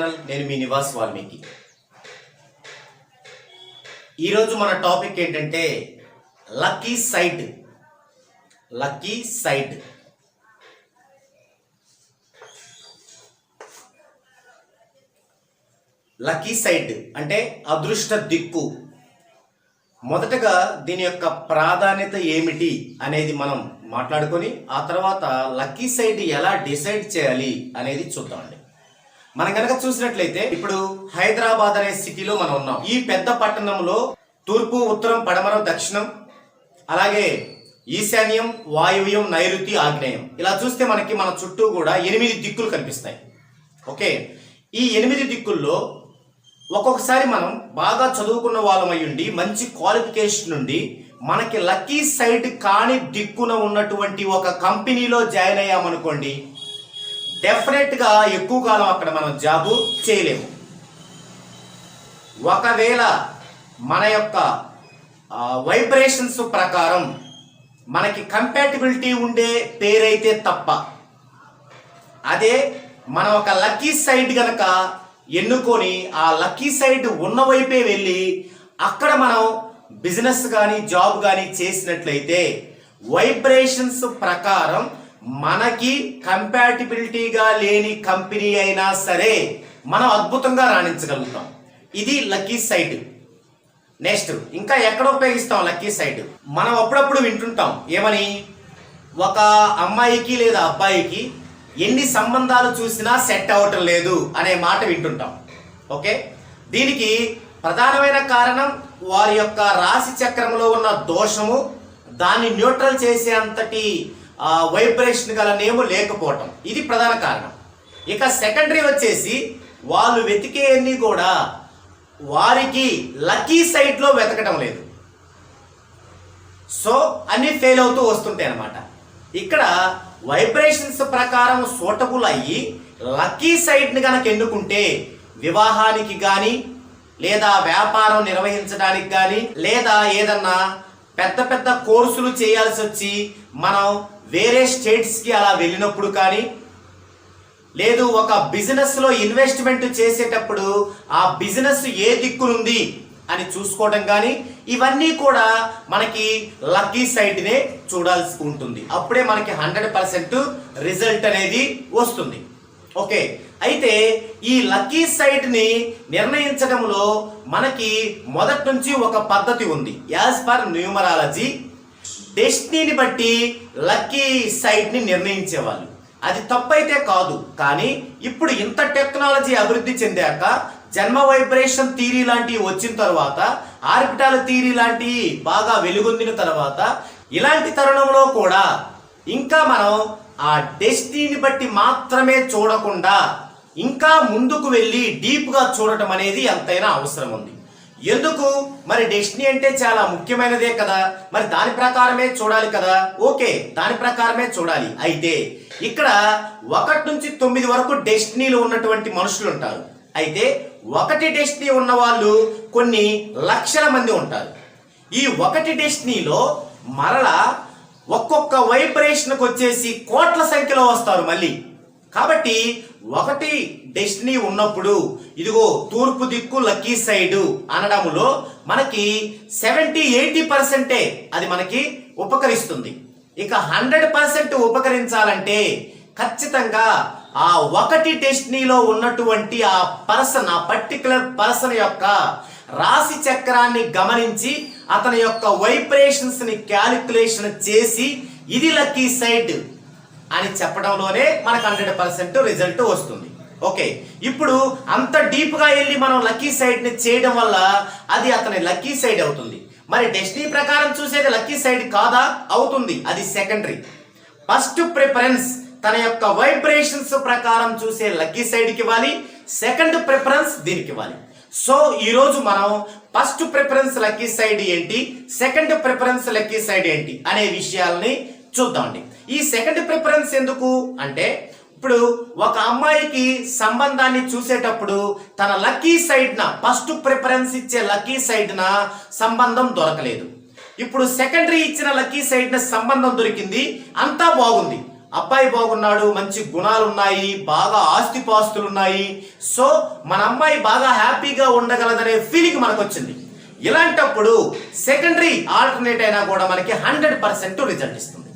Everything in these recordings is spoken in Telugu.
ఛానల్ నేను మీ నివాస్ వాల్మీకి. ఈరోజు మన టాపిక్ ఏంటంటే lucky side lucky side lucky side అంటే అదృష్ట దిక్కు. మొదటగా దీని యొక్క ప్రాధాన్యత ఏమిటి అనేది మనం మాట్లాడుకొని ఆ తర్వాత లక్కీ సైట్ ఎలా డిసైడ్ చేయాలి అనేది చూద్దామండి. మనం కనుక చూసినట్లయితే ఇప్పుడు హైదరాబాద్ అనే సిటీలో మనం ఉన్నాం. ఈ పెద్ద పట్టణంలో తూర్పు ఉత్తరం పడమరం దక్షిణం అలాగే ఈశాన్యం వాయువ్యం నైరుతి ఆగ్నేయం. ఇలా చూస్తే మనకి మన చుట్టూ కూడా ఎనిమిది దిక్కులు కనిపిస్తాయి. ఓకే? ఈ ఎనిమిది దిక్కుల్లో ఒక్కొక్కసారి మనం బాగా చదువుకున్న వాళ్ళం అయ్యుండి మంచి క్వాలిఫికేషన్ నుండి మనకి లక్కీ సైడ్ కాని దిక్కున ఉన్నటువంటి ఒక కంపెనీలో జాయిన్ అయ్యామనుకోండి డెఫినెట్గా ఎక్కువ కాలం అక్కడ మనం జాబు చేయలేము. ఒకవేళ మన యొక్క వైబ్రేషన్స్ ప్రకారం మనకి కంపాటిబిలిటీ ఉండే పేరైతే తప్ప అదే మనం ఒక లక్కీ సైడ్ గనక ఎన్నుకొని ఆ లక్కీ సైడ్ ఉన్న వైపే వెళ్ళి అక్కడ మనం బిజినెస్ కానీ జాబ్ కానీ చేసినట్లయితే వైబ్రేషన్స్ ప్రకారం మనకి కంపాటిబిలిటీగా లేని కంపెనీ అయినా సరే మనం అద్భుతంగా రాణించగలుగుతాం. ఇది లక్కీ సైట్ నెక్స్ట్ ఇంకా ఎక్కడ ఉపయోగిస్తాం లక్కీ సైట్ మనం అప్పుడప్పుడు వింటుంటాం ఏమని? ఒక అమ్మాయికి లేదా అబ్బాయికి ఎన్ని సంబంధాలు చూసినా సెట్ అవ్వటం లేదు అనే మాట వింటుంటాం. ఓకే? దీనికి ప్రధానమైన కారణం వారి యొక్క రాశి చక్రంలో ఉన్న దోషము దాన్ని న్యూట్రల్ చేసే అంతటి వైబ్రేషన్ గల నేము లేకపోవటం. ఇది ప్రధాన కారణం. ఇక సెకండరీ వచ్చేసి వాళ్ళు వెతికేయన్నీ కూడా వారికి లక్కీ సైట్లో వెతకటం లేదు. సో అన్నీ ఫెయిల్ అవుతూ వస్తుంటాయి అనమాట ఇక్కడ వైబ్రేషన్స్ ప్రకారం సూటబుల్ అయ్యి లక్కీ సైట్ని కనుక ఎన్నుకుంటే వివాహానికి కానీ లేదా వ్యాపారం నిర్వహించడానికి కానీ లేదా ఏదన్నా పెద్ద పెద్ద కోర్సులు చేయాల్సి వచ్చి మనం వేరే స్టేట్స్కి అలా వెళ్ళినప్పుడు కానీ లేదు ఒక బిజినెస్లో ఇన్వెస్ట్మెంట్ చేసేటప్పుడు ఆ బిజినెస్ ఏ దిక్కునుంది అని చూసుకోవడం కానీ ఇవన్నీ కూడా మనకి లక్కీ సైడ్నే చూడాల్సి ఉంటుంది. అప్పుడే మనకి హండ్రెడ్ పర్సెంట్ రిజల్ట్ అనేది వస్తుంది. ఓకే అయితే ఈ లక్కీ సైట్ని నిర్ణయించడంలో మనకి మొదటి నుంచి ఒక పద్ధతి ఉంది. యాజ్ పర్ న్యూమరాలజీ డెస్టినీని బట్టి లక్కీ సైట్ని నిర్ణయించేవాళ్ళు. అది తప్పైతే కాదు కానీ ఇప్పుడు ఇంత టెక్నాలజీ అభివృద్ధి చెందాక జన్మ వైబ్రేషన్ థీరీ లాంటివి వచ్చిన తర్వాత ఆర్బిటాల థీరీ లాంటివి బాగా వెలుగొందిన తర్వాత ఇలాంటి తరుణంలో కూడా ఇంకా మనం ఆ డెస్టినీని బట్టి మాత్రమే చూడకుండా ఇంకా ముందుకు వెళ్ళి డీప్గా చూడటం అనేది ఎంతైనా అవసరం ఉంది. ఎందుకు? మరి డెస్టినీ అంటే చాలా ముఖ్యమైనదే కదా. మరి దాని ప్రకారమే చూడాలి కదా. ఓకే దాని ప్రకారమే చూడాలి. అయితే ఇక్కడ ఒకటి నుంచి తొమ్మిది వరకు డెస్టినీలు ఉన్నటువంటి మనుషులు ఉంటారు. అయితే ఒకటి డెస్టినీ ఉన్న వాళ్ళు కొన్ని లక్షల మంది ఉంటారు. ఈ ఒకటి డెస్టినీలో మరలా ఒక్కొక్క వైబ్రేషన్కి వచ్చేసి కోట్ల సంఖ్యలో వస్తారు మళ్ళీ. కాబట్టి ఒకటి డెస్టినీ ఉన్నప్పుడు ఇదిగో తూర్పు దిక్కు లక్కీ సైడ్ అనడంలో మనకి సెవెంటీ ఎయిటీ పర్సెంటే అది మనకి ఉపకరిస్తుంది. ఇక హండ్రెడ్ పర్సెంట్ ఉపకరించాలంటే ఖచ్చితంగా ఆ ఒకటి డెస్టినీలో ఉన్నటువంటి ఆ పర్సన్ ఆ పర్టికులర్ పర్సన్ యొక్క రాశి చక్రాన్ని గమనించి అతని యొక్క వైబ్రేషన్స్ని క్యాలిక్యులేషన్ చేసి ఇది లక్కీ సైడ్ అని చెప్పడంలోనే మనకు హండ్రెడ్ పర్సెంట్ రిజల్ట్ వస్తుంది. ఓకే ఇప్పుడు అంత డీప్గా వెళ్ళి మనం లక్కీ సైడ్ని చేయడం వల్ల అది అతని లక్కీ సైడ్ అవుతుంది. మరి డెస్టినీ ప్రకారం చూసేది లక్కీ సైడ్ కాదా? అవుతుంది. అది సెకండరీ ఫస్ట్ ప్రిఫరెన్స్ తన యొక్క వైబ్రేషన్స్ ప్రకారం చూసే లక్కీ సైడ్కి ఇవ్వాలి. సెకండ్ ప్రిఫరెన్స్ దీనికి ఇవ్వాలి. సో ఈరోజు మనం ఫస్ట్ ప్రిఫరెన్స్ లక్కీ సైడ్ ఏంటి? సెకండ్ ప్రిఫరెన్స్ లక్కీ సైడ్ ఏంటి? అనే విషయాల్ని చూద్దామండి. ఈ సెకండ్ ప్రిఫరెన్స్ ఎందుకు? అంటే ఇప్పుడు ఒక అమ్మాయికి సంబంధాన్ని చూసేటప్పుడు తన లక్కీ సైడ్న ఫస్ట్ ప్రిఫరెన్స్ ఇచ్చే లక్కీ సైడ్న సంబంధం దొరకలేదు. ఇప్పుడు సెకండరీ ఇచ్చిన లక్కీ సైడ్న సంబంధం దొరికింది అంతా బాగుంది. అబ్బాయి బాగున్నాడు మంచి గుణాలు ఉన్నాయి బాగా ఆస్తిపాస్తులు ఉన్నాయి సో మన అమ్మాయి బాగా హ్యాపీగా ఉండగలదనే ఫీలింగ్ మనకు వచ్చింది ఇలాంటప్పుడు సెకండరీ ఆల్టర్నేట్ అయినా కూడా మనకి హండ్రెడ్ పర్సెంట్ రిజల్ట్ ఇస్తుంది.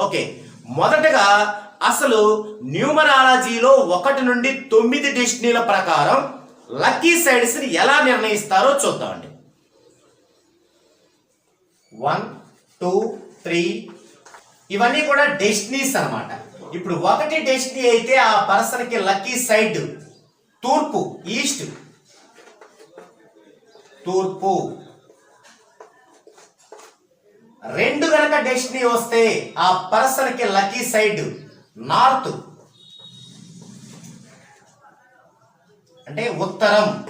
ఓకే. మొదటగా అసలు న్యూమరాలజీలో ఒకటి నుండి తొమ్మిది డెస్టినీల ప్రకారం లక్కీ సైడ్స్ని ఎలా నిర్ణయిస్తారో చూద్దామండి. One two three. ఇవన్నీ కూడా డెస్టినీస్ అన్నమాట. ఇప్పుడు ఒకటి డెస్టినీ అయితే ఆ పర్సన్కి లక్కీ సైడ్ తూర్పు ఈస్ట్. తూర్పు. రెండు గనక డెస్టినీ వస్తే ఆ పర్సన్కి లక్కీ సైడ్ నార్త్. అంటే ఉత్తరం.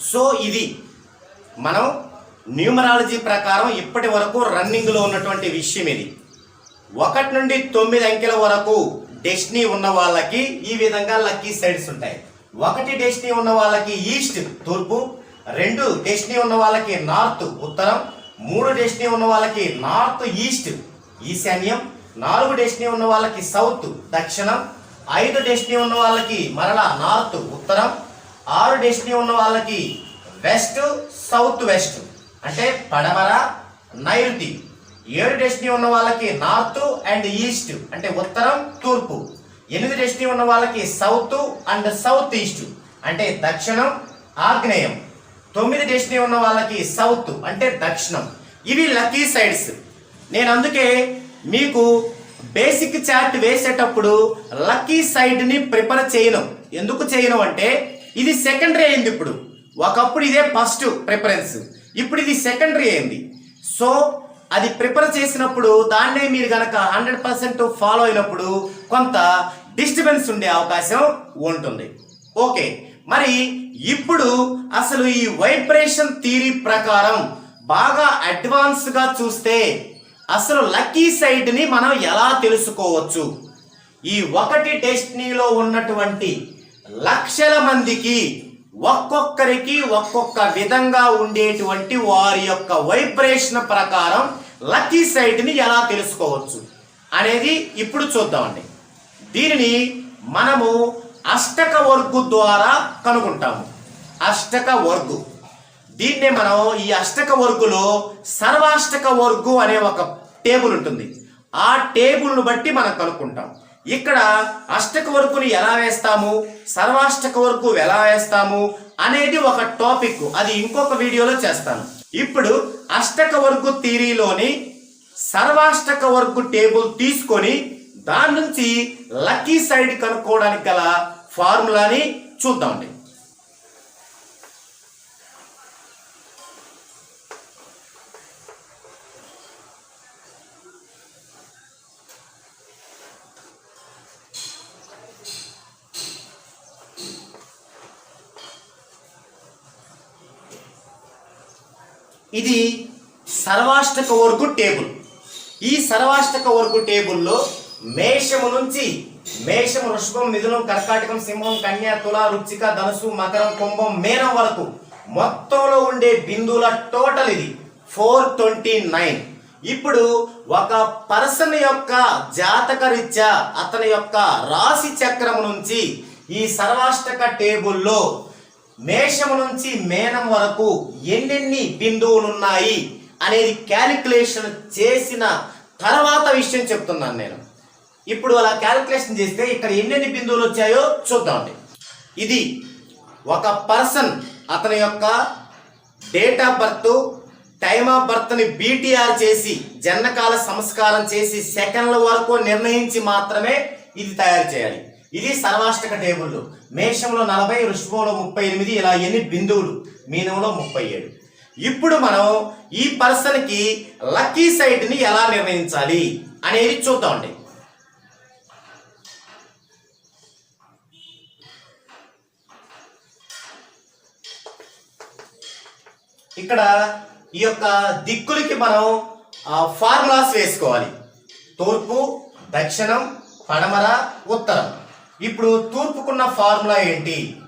సో ఇది మనం న్యూమరాలజీ ప్రకారం ఇప్పటి వరకు రన్నింగ్లో ఉన్నటువంటి విషయం ఇది. ఒకటి నుండి తొమ్మిది అంకెల వరకు డెస్టినీ ఉన్న వాళ్ళకి ఈ విధంగా లక్కీ సైడ్స్ ఉంటాయి. ఒకటి డెస్టినీ ఉన్న వాళ్ళకి ఈస్ట్ తూర్పు రెండు డెస్టినీ ఉన్న వాళ్ళకి నార్త్ ఉత్తరం మూడు డెస్టినీ ఉన్న వాళ్ళకి నార్త్ ఈస్ట్ ఈశాన్యం నాలుగు డెస్టినీ ఉన్న వాళ్ళకి సౌత్ దక్షిణం ఐదు డెస్టినీ ఉన్న వాళ్ళకి మరలా నార్త్ ఉత్తరం ఆరు డెస్టినీ ఉన్న వాళ్ళకి వెస్ట్ సౌత్ వెస్ట్ అంటే పడమర నైరుతి. ఏడు డెస్టినీ ఉన్న వాళ్ళకి నార్త్ అండ్ ఈస్ట్ అంటే ఉత్తరం తూర్పు. ఎనిమిది డెస్టినీ ఉన్న వాళ్ళకి సౌత్ అండ్ సౌత్ ఈస్ట్ అంటే దక్షిణం ఆగ్నేయం. తొమ్మిది డెస్టినీ ఉన్న వాళ్ళకి సౌత్ అంటే దక్షిణం. ఇవి లక్కీ సైడ్స్. నేను అందుకే మీకు బేసిక్ చార్ట్ వేసేటప్పుడు లక్కీ సైడ్ని ప్రిపేర్ చేయను. ఎందుకు చేయను అంటే ఇది సెకండరీ అయింది ఇప్పుడు. ఒకప్పుడు ఇదే ఫస్ట్ ప్రిఫరెన్స్. ఇప్పుడు ఇది సెకండరీ అయింది. సో అది ప్రిపేర్ చేసినప్పుడు దాన్నే మీరు కనుక హండ్రెడ్ పర్సెంట్ ఫాలో అయినప్పుడు కొంత డిస్టర్బెన్స్ ఉండే అవకాశం ఉంటుంది. ఓకే మరి ఇప్పుడు అసలు ఈ వైబ్రేషన్ థీరీ ప్రకారం బాగా అడ్వాన్స్గా చూస్తే అసలు లక్కీ సైడ్ని మనం ఎలా తెలుసుకోవచ్చు? ఈ ఒకటి డెస్టినీలో ఉన్నటువంటి లక్షల మందికి ఒక్కొక్కరికి ఒక్కొక్క విధంగా ఉండేటువంటి వారి యొక్క వైబ్రేషన్ ప్రకారం లక్కీ సైడ్ని ఎలా తెలుసుకోవచ్చు అనేది ఇప్పుడు చూద్దామండి. దీనిని మనము అష్టక వర్గు ద్వారా కనుగొంటాము. అష్టక వర్గు. దీన్నే మనం ఈ అష్టక వర్గులో సర్వాష్టక వర్గు అనే ఒక టేబుల్ ఉంటుంది. ఆ టేబుల్ను బట్టి మనం కనుక్కుంటాం. ఇక్కడ అష్టక వరకుని ఎలా వేస్తాము? సర్వాష్టక వరకు ఎలా వేస్తాము? అనేది ఒక టాపిక్. అది ఇంకొక వీడియోలో చేస్తాను. ఇప్పుడు అష్టక వర్గు థీరీలోని సర్వాష్టక వర్గు టేబుల్ తీసుకొని దాని నుంచి లక్కీ సైడ్ కనుక్కోవడానికి గల ఫార్ములాని చూద్దామండి. ఇది సర్వాష్టక వర్గు టేబుల్. ఈ సర్వాష్టక వర్గు టేబుల్లో మేషము నుంచి మేషం వృషభం మిథునం కర్కాటకం సింహం కన్యా తుల రుచిక ధనుసు మకరం కుంభం మేనం వరకు మొత్తంలో ఉండే బిందువుల టోటల్ ఇది ఫోర్ ట్వంటీ నైన్. ఇప్పుడు ఒక పర్సన్ యొక్క జాతక రీత్యా అతని యొక్క రాశి చక్రం నుంచి ఈ సర్వాష్టక టేబుల్లో మేషం నుంచి మేనం వరకు ఎన్నెన్ని బిందువులు ఉన్నాయి అనేది క్యాలిక్యులేషన్ చేసిన తర్వాత విషయం చెప్తున్నాను నేను. ఇప్పుడు అలా క్యాలిక్యులేషన్ చేస్తే ఇక్కడ ఎన్నెన్ని బిందువులు వచ్చాయో చూద్దామండి. ఇది ఒక పర్సన్ అతని యొక్క date of birth time of బర్త్ని BTR చేసి జనకాల సంస్కారం చేసి సెకండ్ల వరకు నిర్ణయించి మాత్రమే ఇది తయారు చేయాలి. ఇది సర్వాష్టక టేబుల్ మేషంలో నలభై వృషభంలో ముప్పై ఎనిమిది ఇలా ఎన్ని బిందువులు? మీనంలో ముప్పై ఏడు. ఇప్పుడు మనం ఈ పర్సన్కి లక్కీ సైడ్ని ఎలా నిర్ణయించాలి అనేది చూద్దామండి ఇక్కడ ఈ యొక్క దిక్కులకి మనం ఫార్ములాస్ వేసుకోవాలి. తూర్పు దక్షిణం పడమర ఉత్తరం. ఇప్పుడు తూర్పుకున్న ఫార్ములా ఏంటి?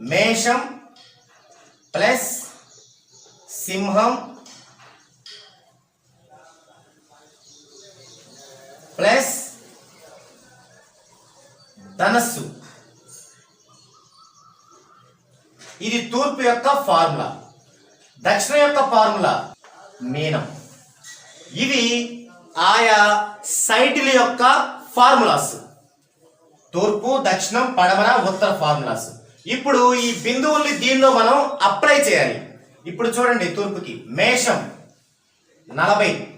మేషం ప్లస్ సింహం ప్లస్ ధనస్సు. ఇది తూర్పు యొక్క ఫార్ములా. దక్షిణ యొక్క ఫార్ములా మీనం. ఇవి ఆయా సైటిల యొక్క ఫార్ములాస్. తూర్పు దక్షిణం పడమర ఉత్తర ఫార్ములాస్. ఇప్పుడు ఈ బిందువుల్ని దీనిలో మనం అప్లై చేయాలి. ఇప్పుడు చూడండి తూర్పుకి. మేషం నలభై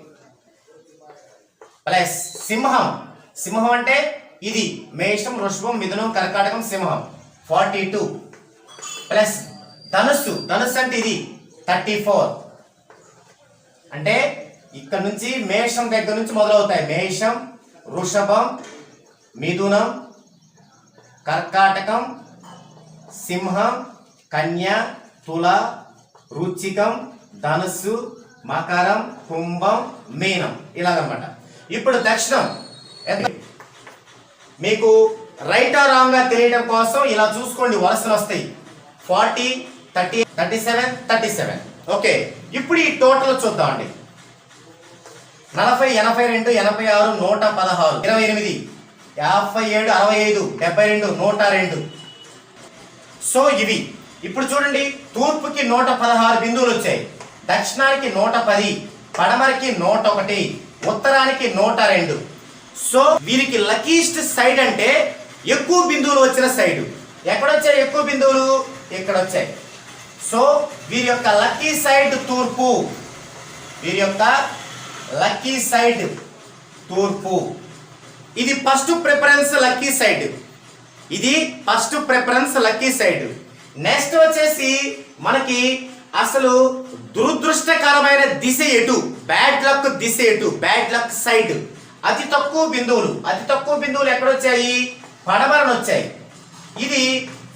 ప్లస్ సింహం. సింహం అంటే ఇది మేషం వృషభం మిథునం కర్కాటకం సింహం. ఫార్టీ టూ ప్లస్ ధనుస్సు. ధనుస్సు అంటే ఇది థర్టీ ఫోర్. అంటే ఇక్కడ నుంచి మేషం దగ్గర నుంచి మొదలవుతాయి. మేషం వృషభం మిథునం కర్కాటకం సింహం కన్య తుల రుచికం ధనుస్సు మకరం కుంభం మీనం ఇలాగనమాట. ఇప్పుడు దక్షిణం. ఎంత? మీకు రైట్ ఆర్ రాంగ్గా తెలియడం కోసం ఇలా చూసుకోండి వరుసలు వస్తాయి. Forty thirty thirty seven thirty seven okay ఇప్పుడు ఈ టోటల్ చూద్దామండి. నలభై ఎనభై రెండు ఎనభై ఆరు నూట పదహారు ఇరవై ఎనిమిది. యాభై ఏడు అరవై ఐదు డెబ్బై రెండు నూట రెండు. సో ఇవి. ఇప్పుడు చూడండి తూర్పుకి నూట పదహారు బిందువులు వచ్చాయి. దక్షిణానికి నూట పది పడమరకి నూట ఒకటి ఉత్తరానికి నూట రెండు. సో వీరికి లకీస్ట్ సైడ్ అంటే ఎక్కువ బిందువులు వచ్చిన సైడ్. ఎక్కడొచ్చాయి ఎక్కువ బిందువులు? ఇక్కడ వచ్చాయి సో వీరి యొక్క లక్కీ సైడ్ తూర్పు. వీరి యొక్క లక్కీ సైడ్ తూర్పు. ఇది ఫస్ట్ ప్రిఫరెన్స్ లక్కీ సైడ్ ఇది first preference lucky side next వచ్చేసి మనకి అసలు దురదృష్టకరమైన దిశ ఎటు? బ్యాడ్ లక్ దిశ ఎటు? బ్యాడ్ లక్ సైడ్ అతి తక్కువ బిందువులు. అతి తక్కువ బిందువులు ఎక్కడొచ్చాయి? పడమరణ వచ్చాయి. ఇది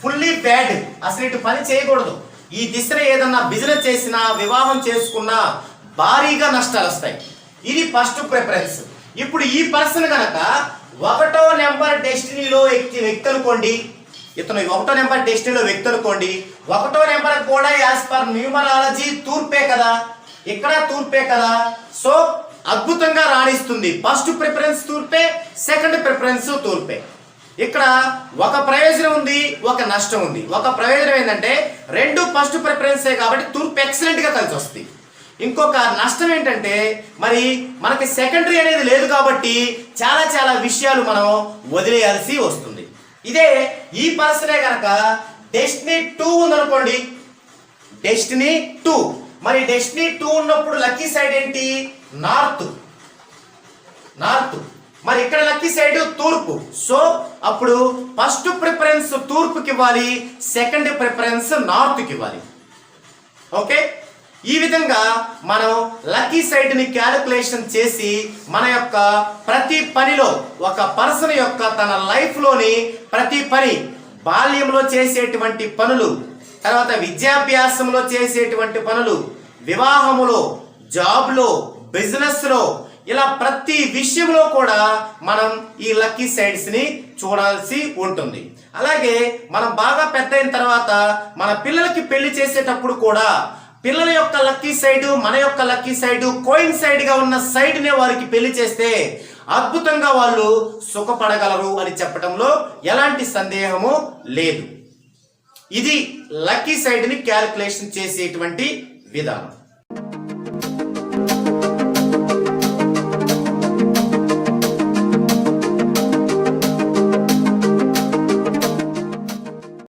ఫుల్లీ బ్యాడ్ అసలు ఇటు పని చేయకూడదు. ఈ దిశలో ఏదన్నా బిజినెస్ చేసినా వివాహం చేసుకున్నా భారీగా నష్టాలు వస్తాయి. ఇది ఫస్ట్ ప్రిఫరెన్స్ ఇప్పుడు ఈ పర్సన్ కనుక ఒకటో నెంబర్ డెస్టినీలో వ్యక్తి వ్యక్తి అనుకోండి ఇతను ఒకటో నెంబర్ డెస్టినీలో వ్యక్తి అనుకోండి ఒకటో నెంబర్ కూడా యాజ్ పర్ న్యూమరాలజీ తూర్పే కదా ఇక్కడ తూర్పే కదా. సో అద్భుతంగా రాణిస్తుంది. ఫస్ట్ ప్రిఫరెన్స్ తూర్పే సెకండ్ ప్రిఫరెన్స్ తూర్పే. ఇక్కడ ఒక ప్రయోజనం ఉంది ఒక నష్టం ఉంది. ఒక ప్రయోజనం ఏంటంటే రెండు ఫస్ట్ ప్రిఫరెన్సే కాబట్టి తూర్పు ఎక్సలెంట్గా కలిసి వస్తుంది ఇంకొక నష్టం ఏంటంటే మరి మనకి సెకండరీ అనేది లేదు కాబట్టి చాలా చాలా విషయాలు మనం వదిలేయాల్సి వస్తుంది. ఇదే ఈ పర్సనే కనుక డెస్టినీ టూ ఉందనుకోండి. డెస్టినీ టూ మరి డెస్టినీ టూ ఉన్నప్పుడు లక్కీ సైడ్ ఏంటి? నార్త్ నార్త్ మరి ఇక్కడ లక్కీ సైడ్ తూర్పు. సో అప్పుడు ఫస్ట్ ప్రిఫరెన్స్ తూర్పుకి ఇవ్వాలి సెకండ్ ప్రిఫరెన్స్ నార్త్కి ఇవ్వాలి ఓకే? ఈ విధంగా మనం లక్కీ సైట్ని క్యాలిక్యులేషన్ చేసి మన యొక్క ప్రతి పనిలో ఒక పర్సన్ యొక్క తన లైఫ్లోని ప్రతి పని బాల్యంలో చేసేటువంటి పనులు తర్వాత విద్యాభ్యాసంలో చేసేటువంటి పనులు వివాహములో జాబ్లో బిజినెస్లో ఇలా ప్రతి విషయంలో కూడా మనం ఈ లక్కీ సైడ్స్ని చూడాల్సి ఉంటుంది. అలాగే మనం బాగా పెద్ద అయిన తర్వాత మన పిల్లలకి పెళ్ళి చేసేటప్పుడు కూడా పిల్లల యొక్క లక్కీ సైడ్ మన యొక్క లక్కీ సైడ్ కోయిన్ సైడ్గా ఉన్న సైడ్ నే వారికి పెళ్ళి చేస్తే అద్భుతంగా వాళ్ళు సుఖపడగలరు అని చెప్పడంలో ఎలాంటి సందేహము లేదు. ఇది లక్కీ సైడ్ని క్యాలిక్యులేషన్ చేసేటువంటి విధానం.